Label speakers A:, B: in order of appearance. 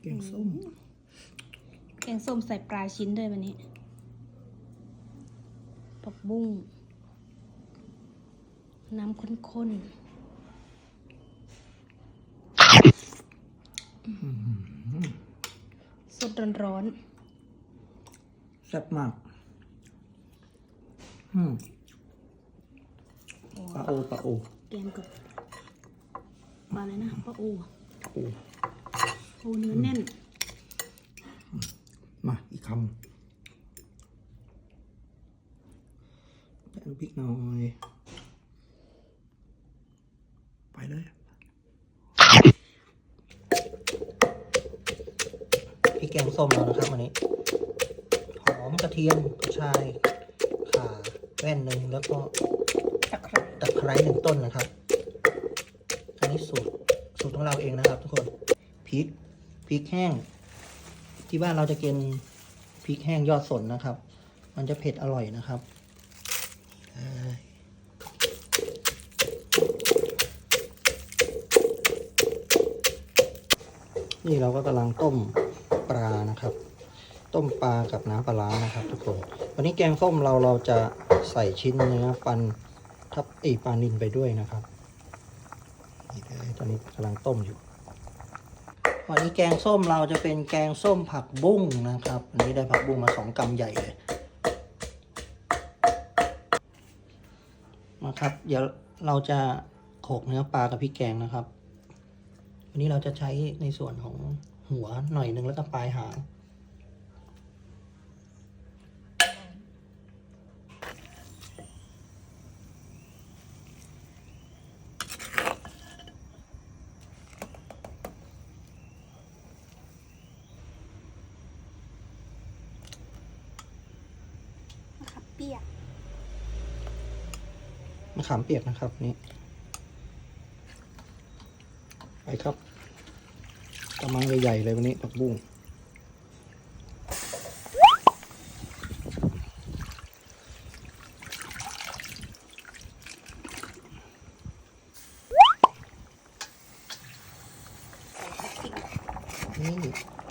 A: แกงส้ม
B: แกงส้มใส่ปลาชิ้นด้วยวันนี้ผักบุ้ง น้ำข้นๆสดร้อน
A: แซ่บมาก อืมปลาโอปลาโอ
B: ๆแกงกับปลาอะไรนะปลาโอ
A: โอ
B: โอ เนื้อแน่น
A: มาอีกคำแป้งพริกหน่อย ไปเลยพริกแกงส้มแล้วนะครับวันนี้ หอมกระเทียมกระชายข่าแว่นหนึ่งแล้วก็
B: ตะไคร้
A: ตะไคร้หนึ่งต้นนะครับ อันนี้สูตรสูตรของเราเองนะครับทุกคนพริก พริกแห้ง ที่บ้านเราจะกินพริกแห้งยอดสนนะครับ มันจะเผ็ดอร่อยนะครับนี่เราก็กำลังต้มปลานะครับ ต้มปลากับน้ำปลาร้านะครับ ทุกคน วันนี้แกงส้มเราเราจะใส่ชิ้นเนื้อปันทับไอปลานินไปด้วยนะครับนี่เลยตอนนี้กำลังต้มอยู่ วันนี้แกงส้มเราจะเป็นแกงส้มผักบุ้งนะครับวันนี้ได้ผักบุ้งมาสองกำใหญ่เลยมาครับ เดี๋ยวเราจะโขกเนื้อปลากับพริกแกงนะครับ วันนี้เราจะใช้ในส่วนของหัวหน่อยหนึงแล้วก็ปลายหาง
B: มะขามเปียก
A: มะขามเปียกนะครับนี่ไปครับกำลังใหญ่ๆเลยวันนี้ผักบุ้งนี่